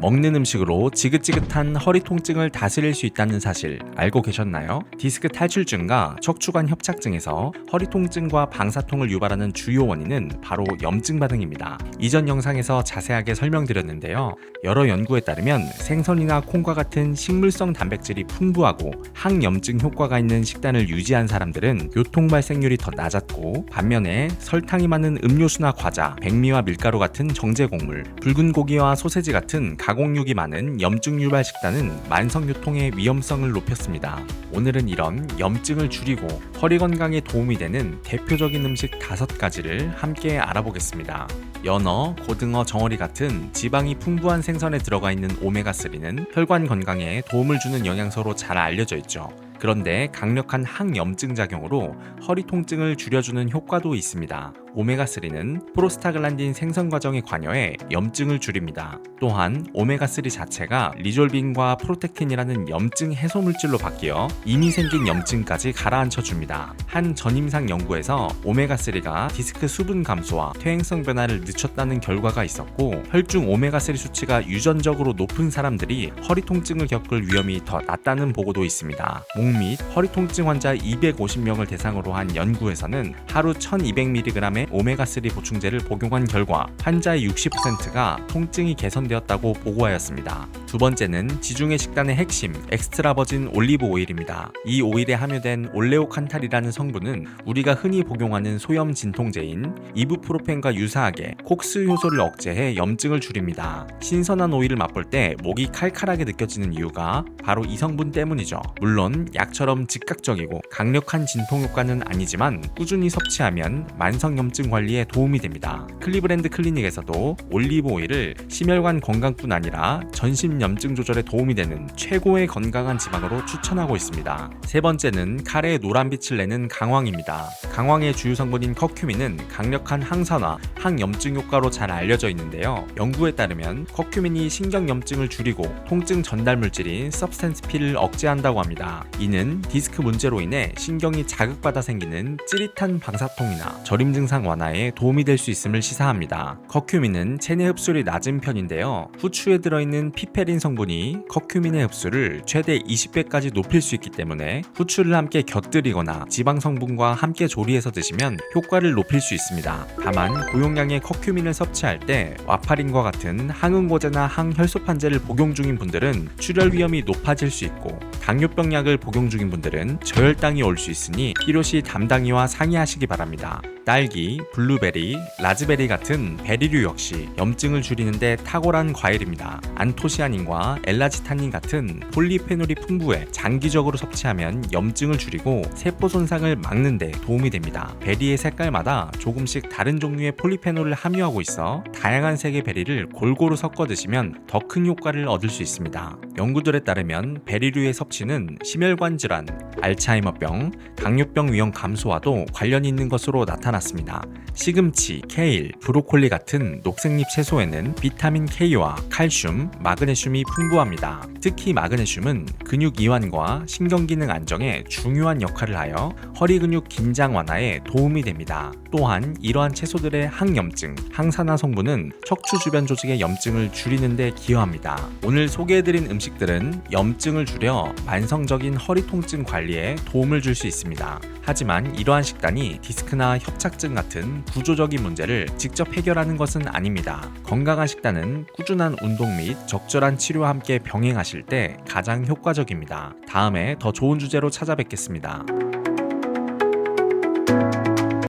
먹는 음식으로 지긋지긋한 허리 통증을 다스릴 수 있다는 사실 알고 계셨나요? 디스크 탈출증과 척추관 협착증에서 허리 통증과 방사통을 유발하는 주요 원인은 바로 염증 반응입니다. 이전 영상에서 자세하게 설명드렸는데요. 여러 연구에 따르면 생선이나 콩과 같은 식물성 단백질이 풍부하고 항염증 효과가 있는 식단을 유지한 사람들은 교통 발생률이 더 낮았고 반면에 설탕이 많은 음료수나 과자, 백미와 밀가루 같은 정제 곡물, 붉은 고기와 소세지 같은 가공육이 많은 염증 유발 식단은 만성요통의 위험성을 높였습니다. 오늘은 이런 염증을 줄이고 허리 건강에 도움이 되는 대표적인 음식 다섯 가지를 함께 알아보겠습니다. 연어, 고등어, 정어리 같은 지방이 풍부한 생선에 들어가 있는 오메가3는 혈관 건강에 도움을 주는 영양소로 잘 알려져 있죠. 그런데 강력한 항염증 작용으로 허리 통증을 줄여주는 효과도 있습니다. 오메가3는 프로스타글란딘 생성 과정에 관여해 염증을 줄입니다. 또한 오메가3 자체가 리졸빈과 프로텍틴이라는 염증 해소 물질로 바뀌어 이미 생긴 염증까지 가라앉혀 줍니다. 한 전임상 연구에서 오메가3가 디스크 수분 감소와 퇴행성 변화를 늦췄다는 결과가 있었고 혈중 오메가3 수치가 유전적으로 높은 사람들이 허리 통증을 겪을 위험이 더 낮다는 보고도 있습니다. 목 및 허리 통증 환자 250명을 대상으로 한 연구에서는 하루 1200mg의 오메가3 보충제를 복용한 결과 환자의 60%가 통증이 개선되었다고 보고하였습니다. 두 번째는 지중해 식단의 핵심 엑스트라 버진 올리브 오일입니다. 이 오일에 함유된 올레오칸탈이라는 성분은 우리가 흔히 복용하는 소염 진통제인 이부프로펜과 유사하게 콕스 효소를 억제해 염증을 줄입니다. 신선한 오일을 맛볼 때 목이 칼칼하게 느껴지는 이유가 바로 이 성분 때문이죠. 물론 약처럼 즉각적이고 강력한 진통 효과는 아니지만 꾸준히 섭취하면 만성염증 관리에 도움이 됩니다. 클리브랜드 클리닉에서도 올리브 오일을 심혈관 건강뿐 아니라 전신 염증 조절에 도움이 되는 최고의 건강한 지방으로 추천하고 있습니다. 세 번째는 카레의 노란빛을 내는 강황입니다. 강황의 주요 성분인 커큐민은 강력한 항산화, 항염증 효과로 잘 알려져 있는데요. 연구에 따르면 커큐민이 신경염증을 줄이고 통증 전달 물질인 서브스텐스 P를 억제한다고 합니다. 이는 디스크 문제로 인해 신경이 자극받아 생기는 찌릿한 방사통이나 저림 증상 완화에 도움이 될 수 있음을 시사합니다. 커큐민은 체내 흡수율이 낮은 편인데요. 후추에 들어있는 피페린 성분이 커큐민의 흡수를 최대 20배까지 높일 수 있기 때문에 후추를 함께 곁들이거나 지방 성분과 함께 조리해서 드시면 효과를 높일 수 있습니다. 다만 고용량의 커큐민을 섭취할 때 와파린과 같은 항응고제나 항혈소판제를 복용 중인 분들은 출혈 위험이 높아질 수 있고 당뇨병 약을 복용 중인 분들은 저혈당이 올 수 있으니 필요시 담당이와 상의하시기 바랍니다. 딸기, 블루베리, 라즈베리 같은 베리류 역시 염증을 줄이는데 탁월한 과일입니다. 안토시아닌과 엘라지타닌 같은 폴리페놀이 풍부해 장기적으로 섭취하면 염증을 줄이고 세포 손상을 막는 데 도움이 됩니다. 베리의 색깔마다 조금씩 다른 종류의 폴리페놀을 함유하고 있어 다양한 색의 베리를 골고루 섞어 드시면 더 큰 효과를 얻을 수 있습니다. 연구들에 따르면 베리류의 섭취는 심혈관 질환, 알츠하이머병, 당뇨병 위험 감소와도 관련이 있는 것으로 나타났습니다. 시금치, 케일, 브로콜리 같은 녹색잎 채소에는 비타민 K와 칼슘, 마그네슘이 풍부합니다. 특히 마그네슘은 근육 이완과 신경기능 안정에 중요한 역할을 하여 허리 근육 긴장 완화에 도움이 됩니다. 또한 이러한 채소들의 항염증, 항산화 성분은 척추 주변 조직의 염증을 줄이는 데 기여합니다. 오늘 소개해드린 음식들은 염증을 줄여 만성적인 허리 통증 관리에 도움을 줄 수 있습니다. 하지만 이러한 식단이 디스크나 협착증 같은 구조적인 문제를 직접 해결하는 것은 아닙니다. 건강한 식단은 꾸준한 운동 및 적절한 치료와 함께 병행하실 때 가장 효과적입니다. 다음에 더 좋은 주제로 찾아뵙겠습니다.